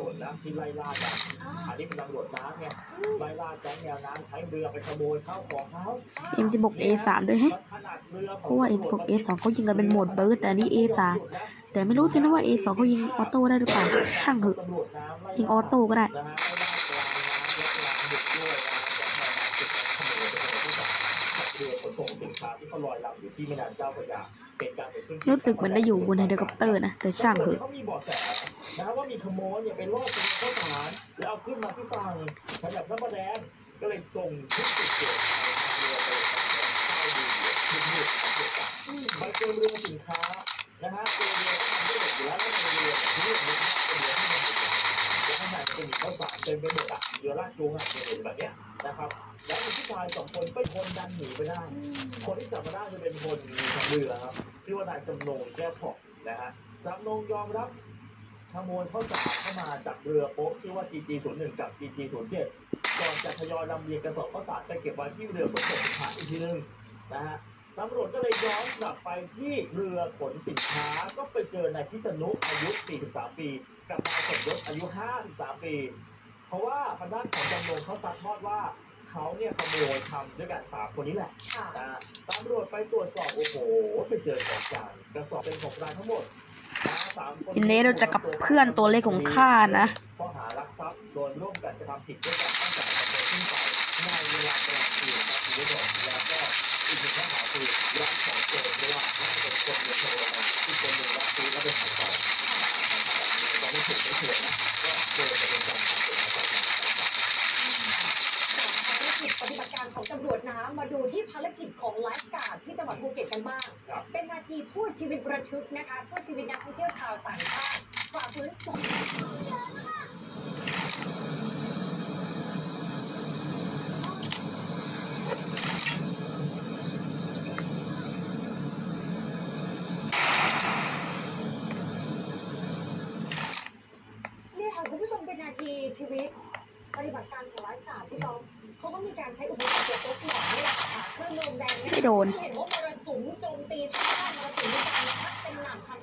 นนนะที่ไล่ล่ากันอันนี้เป็นตำรวจน้ำไงไล่ล่าแก๊งแนวน้ำใช้เรือไปขโมยข้าวของเขา M16 A3 ด้วยแฮะขนาดเรือเพราะว่า M16 A2 เขายิงกันเป็นโหมดเบิร์ดแต่อันนี้ A3 แต่ไม่รู้สินะว่า A2 เขายิงออโต้ได้หรือเปล่า ช่างเถอะตำรวจน้ำไล่ยิงออโต้ก็ได้นะฮะไม่ล่ากลางน้ำและกลางดึกด้วยนะฮะจะคอยมาเก็บขโมยขโมยผู้จัดขับเรือขนส่งสินค้าที่เขาลอยลำอยู่ที่แม่น้ำเจ้าพระยาเป็นการเกิดขึ้นที่รู้สึกเหมือนได้อยู่บนเฮลิคอปเตอร์นะ แต่ช่างเถอะ นะว่ามีขโมยเนี่ยไปล่อบขโมยข้าวสารแล้วเอาขึ้นมาที่ฝั่งแถบพระประแดงก็เลยส่งชุดสืบสวนไปทางเรือไปเข้าดูเหตุมืดๆเกี่ยวกับไปเจอเรือสินค้านะฮะตัวเรือก็ทำด้วยเหล็กอยู่แล้วแล้วในเรือที่เรื่องนี้เป็นเรือที่มันเป็นแล้วข้างในมันจะมีข้าวสารเต็มไปหมดอะเรือลากจูงอะเรือแบบเนี้ยนะครับแล้วมีผู้ชายสองคนไปคนดันหนีไปได้ คนที่จับมาได้จะเป็นคนทางเรือครับชื่อว่านายจำนงแก้วผ่องนะฮะจำนงยอมรับ ขโมยข้าวสารเข้ามาจากเรือโป๊ะชื่อว่า GG01 กับ GG07 ก่อนจะทยอยลำเลียงกระสอบข้าวสารไปเก็บไว้ที่เรือขนส่งสินค้าอีกทีนึงนะฮะตำรวจก็เลยย้อนกลับไปที่เรือขนสินค้าก็ไปเจอนายพิษณุอายุ 43 ปี กับนายสมยศอายุ 53 ปี เพราะว่าทางด้านของจำนงเขาซัดทอดว่าเขาเนี่ยขโมยทำด้วยกันสามคนนี้แหละค่ะอ่าตำรวจไปตรวจสอบโอ้โหไปเจอของกลางกระสอบเป็นของกลางทั้งหมดนะสามคน ทีนี้เราจะกับเพื่อนตัวเล็กของข้านะ ของตำรวจน้ำมาดูที่ภารกิจของไลฟ์การ์ดที่จังหวัดภูเก็ตกันบ้างครับเป็นนาทีช่วยชีวิตระทึกนะคะช่วยชีวิตนักท่องเที่ยวชาวต่างชาติฝ่าฝืนกฎเนี่ยค่ะคุณผู้ชมเป็นนาทีชีวิต ปฏิบัติการของไลฟ์การ์ดที่เขาเขาก็มีการใช้อุปกรณ์ตรวจตัวสมองนี่แหละค่ะเครื่องลมแดงนี่ยไม่โดนเห็นว่ามรสุมโจมตีทางด้านมรสุมมีการพัดเป็นหนักค่ะ